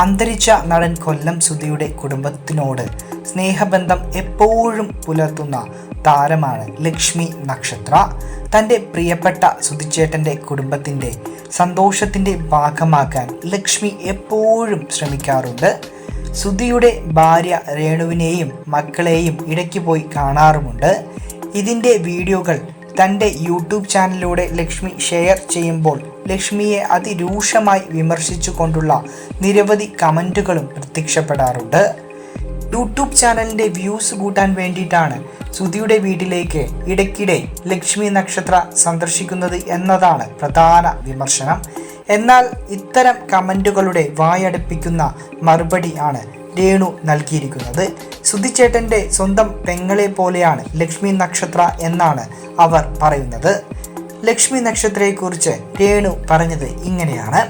അന്തരിച്ച നടൻ കൊല്ലം സുധിയുടെ കുടുംബത്തിനോട് സ്നേഹബന്ധം എപ്പോഴും പുലർത്തുന്ന താരമാണ് ലക്ഷ്മി നക്ഷത്ര. തന്റെ പ്രിയപ്പെട്ട സുധിച്ചേട്ടന്റെ കുടുംബത്തിന്റെ സന്തോഷത്തിന്റെ ഭാഗമാക്കാൻ ലക്ഷ്മി എപ്പോഴും ശ്രമിക്കാറുണ്ട്. സുധിയുടെ ഭാര്യ രേണുവിനെയും മക്കളെയും ഇടയ്ക്ക് പോയി കാണാറുമുണ്ട്. ഇതിന്റെ വീഡിയോകൾ തന്റെ യൂട്യൂബ് ചാനലിലൂടെ ലക്ഷ്മി ഷെയർ ചെയ്യുമ്പോൾ ലക്ഷ്മിയെ അതിരൂക്ഷമായി വിമർശിച്ചുകൊണ്ടുള്ള നിരവധി കമന്റുകളും പ്രത്യക്ഷപ്പെടാറുണ്ട്. യൂട്യൂബ് ചാനലിന്റെ വ്യൂസ് കൂട്ടാൻ വേണ്ടിയിട്ടാണ് സുധിയുടെ വീട്ടിലേക്ക് ഇടയ്ക്കിടെ ലക്ഷ്മി നക്ഷത്ര സന്ദർശിക്കുന്നത് എന്നതാണ് പ്രധാന വിമർശനം. എന്നാൽ ഇത്തരം കമന്റുകളുടെ വായടപ്പിക്കുന്ന മറുപടി ആണ് രേണു നൽകിയിരിക്കുന്നത്. സുധിച്ചേട്ടന്റെ സ്വന്തം പെങ്ങളെ പോലെയാണ് ലക്ഷ്മി നക്ഷത്ര എന്നാണ് അവർ പറയുന്നത്. ലക്ഷ്മി നക്ഷത്രയെക്കുറിച്ച് രേണു പറഞ്ഞത് ഇങ്ങനെയാണ്.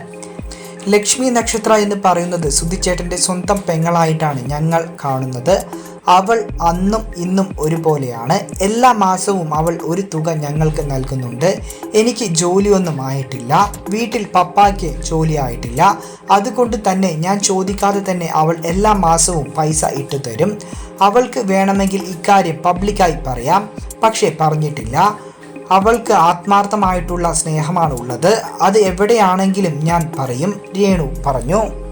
ലക്ഷ്മി നക്ഷത്ര എന്ന് പറയുന്നത് സുധിച്ചേട്ടന്റെ സ്വന്തം പെങ്ങളായിട്ടാണ് ഞങ്ങൾ കാണുന്നത്. അവൾ അന്നും ഇന്നും ഒരുപോലെയാണ്. എല്ലാ മാസവും അവൾ ഒരു തുക ഞങ്ങൾക്ക് നൽകുന്നുണ്ട്. എനിക്ക് ജോലിയൊന്നും ആയിട്ടില്ല. വീട്ടിൽ പപ്പായ്ക്ക് ജോലി ആയിട്ടില്ല അതുകൊണ്ട് തന്നെ ഞാൻ ചോദിക്കാതെ തന്നെ അവൾ എല്ലാ മാസവും പൈസ ഇട്ടു തരും. അവൾക്ക് വേണമെങ്കിൽ ഇക്കാര്യം പബ്ലിക്കായി പറയാം. പക്ഷേ പറഞ്ഞിട്ടില്ല. അവൾക്ക് ആത്മാർത്ഥമായിട്ടുള്ള സ്നേഹമാണ് ഉള്ളത് അത് എവിടെയാണെങ്കിലും ഞാൻ പറയും. രേണു പറഞ്ഞു.